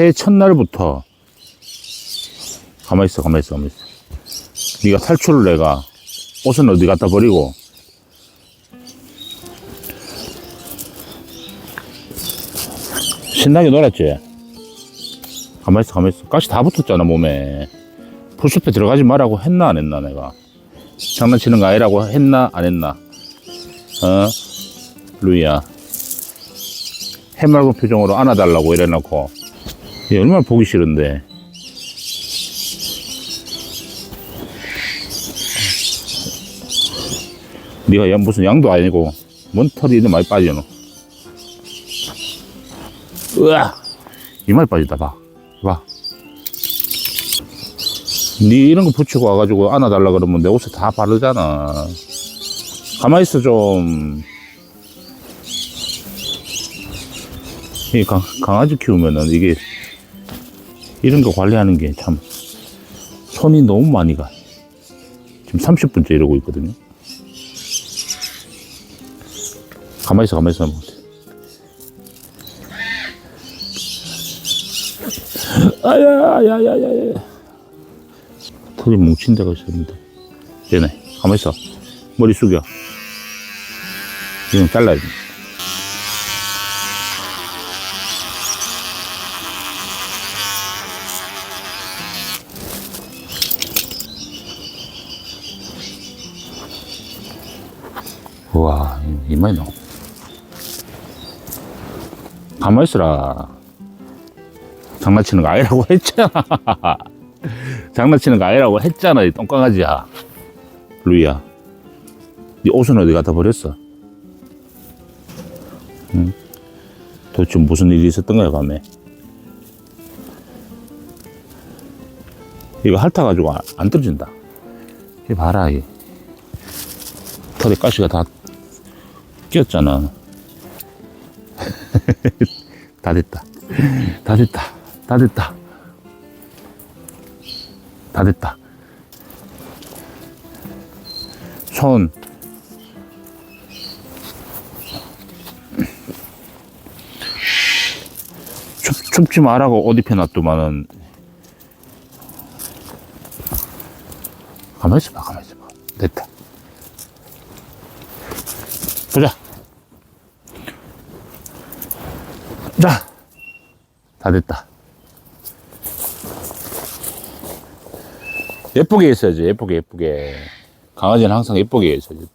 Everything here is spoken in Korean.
새해 첫날부터 가만히 있어, 가만히 있어, 가만히 있어. 네가 탈출을 내가 옷은 어디 갖다 버리고 신나게 놀았지? 가만히 있어, 가만히 있어. 가시 다 붙었잖아, 몸에. 풀숲에 들어가지 말라고 했나, 안 했나, 내가. 장난치는 거 아니라고 했나, 안 했나. 어? 루이야. 해맑은 표정으로 안아달라고 이래놓고. 얘 얼마나 보기 싫은데. 네가 야, 무슨 양도 아니고, 뭔 털이 이렇게 많이 빠지노. 으아! 이마에 빠지다, 봐. 봐. 니 이런 거 붙이고 와가지고 안아달라 그러면 내 옷에 다 바르잖아. 가만히 있어, 좀. 이 강, 강아지 키우면은 이게, 이런 거 관리하는 게 참, 손이 너무 많이 가. 지금 30분째 이러고 있거든요. 가만히 있어, 가만히 있어. 아야, 아야, 아야, 아야. 털이 뭉친 데가 있었는데. 얘네, 가만히 있어. 머리 숙여. 이건 잘라야 돼. 우와, 이마에 넣어. 가만히 있어라. 장난치는 거 아니라고 했잖아. 장난치는 거 아니라고 했잖아, 이 똥강아지야. 루이야. 네 옷은 어디 갖다 버렸어? 응? 도대체 무슨 일이 있었던 거야, 밤에? 이거 핥아가지고 안, 안 떨어진다. 이 봐라, 이. 털에 가시가 다 끼었잖아. 다 됐다. 다 됐다. 다 됐다. 다 됐다. 손. 춥, 춥지 말라고 옷 입혀놨더만은. 가만히 있어봐, 가만히 있어봐. 됐다. 보자. 자, 다 됐다. 예쁘게 했어야지, 예쁘게, 예쁘게. 강아지는 항상 예쁘게 했어야지.